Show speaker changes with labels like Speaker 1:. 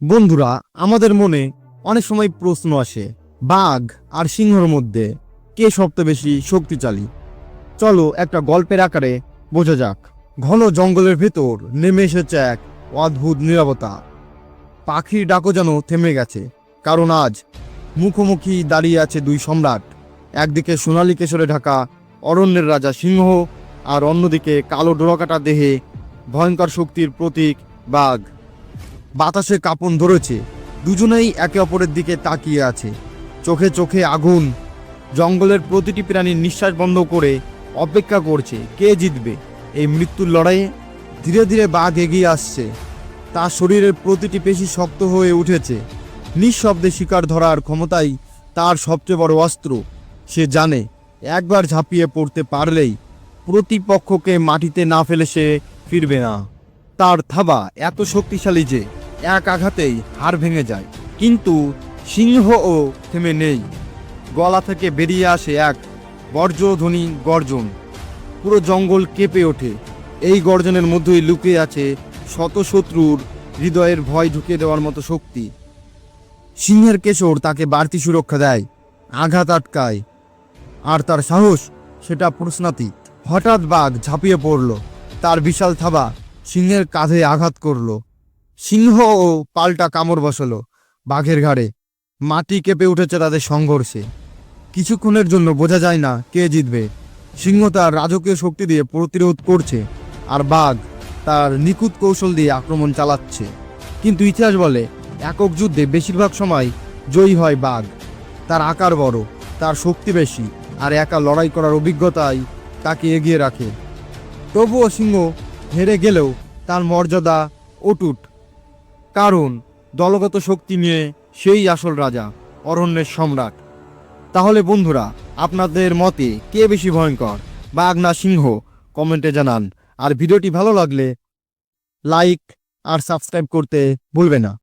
Speaker 1: বন্ধুরা, আমাদের মনে অনেক সময় প্রশ্ন আসে, বাঘ আর সিংহর মধ্যে কে সবচেয়ে বেশি শক্তিশালী? চলো একটা গল্পের আকারে বোঝা যাক। ঘন জঙ্গলের ভেতর নেমে এসেছে এক অদ্ভুত নিরবতা। পাখির ডাকও যেন থেমে গেছে, কারণ আজ মুখোমুখি দাঁড়িয়ে আছে দুই সম্রাট। একদিকে সোনালী কেশরে ঢাকা অরণ্যের রাজা সিংহ, আর অন্যদিকে কালো ডোরাকাটা দেহে ভয়ঙ্কর শক্তির প্রতীক বাঘ। বাতাসে কাঁপন ধরেছে। দুজনেই একে অপরের দিকে তাকিয়ে আছে। চোখে চোখে আগুন। জঙ্গলের প্রতিটি প্রাণীর নিঃশ্বাস বন্ধ করে অপেক্ষা করছে, কে জিতবে? এই মৃত্যুর লড়াইয়ে ধীরে ধীরে বাঘ এগিয়ে আসছে। তার শরীরের প্রতিটি পেশি শক্ত হয়ে উঠেছে। নিঃশব্দে শিকার ধরার ক্ষমতাই তার সবচেয়ে বড় অস্ত্র। সে জানে, একবার ঝাঁপিয়ে পড়তে পারলেই প্রতিপক্ষকে মাটিতে না ফেলে সে ফিরবে না। তার থাবা এত শক্তিশালী যে এক আঘাতেই হাড় ভেঙে যায়। কিন্তু সিংহও থেমে নেই। গলা থেকে বেরিয়ে আসে এক বর্জ্যধ্বনি গর্জন। পুরো জঙ্গল কেঁপে ওঠে। এই গর্জনের মধ্যেই লুকিয়ে আছে শত শত্রুর হৃদয়ের ভয় ঢুকিয়ে দেওয়ার মতো শক্তি। সিংহের কেশর তাকে বাড়তি সুরক্ষা দেয়, আঘাত আটকায়। আর তার সাহস, সেটা প্রশ্নাতীত। হঠাৎ বাঘ ঝাঁপিয়ে পড়ল। তার বিশাল থাবা সিংহের কাঁধে আঘাত করল। সিংহ ও পাল্টা কামড় বসালো বাঘের ঘাড়ে। মাটি কেঁপে উঠেছে তাদের সংঘর্ষে। কিছুক্ষণের জন্য বোঝা যায় না কে জিতবে। সিংহ তার রাজকীয় শক্তি দিয়ে প্রতিরোধ করছে আর বাঘ তার নিখুঁত কৌশল দিয়ে আক্রমণ চালাচ্ছে। কিন্তু ইতিহাস বলে, একক যুদ্ধে বেশিরভাগ সময় জয়ী হয় বাঘ। তার আকার বড়, তার শক্তি বেশি আর একা লড়াই করার অভিজ্ঞতাই তাকে এগিয়ে রাখে। তবুও সিংহ হেরে গেলেও তার মর্যাদা অটুট। কারণ দলগত শক্তি নিয়ে সেই আসল রাজা, অরণ্যের সম্রাট। তাহলে বন্ধুরা, আপনাদের মতে কে বেশি ভয়ঙ্কর বাঘ না সিংহ? কমেন্টে জানান। আর ভিডিওটি ভালো লাগলে, লাইক আর সাবস্ক্রাইব করতে ভুলবে না।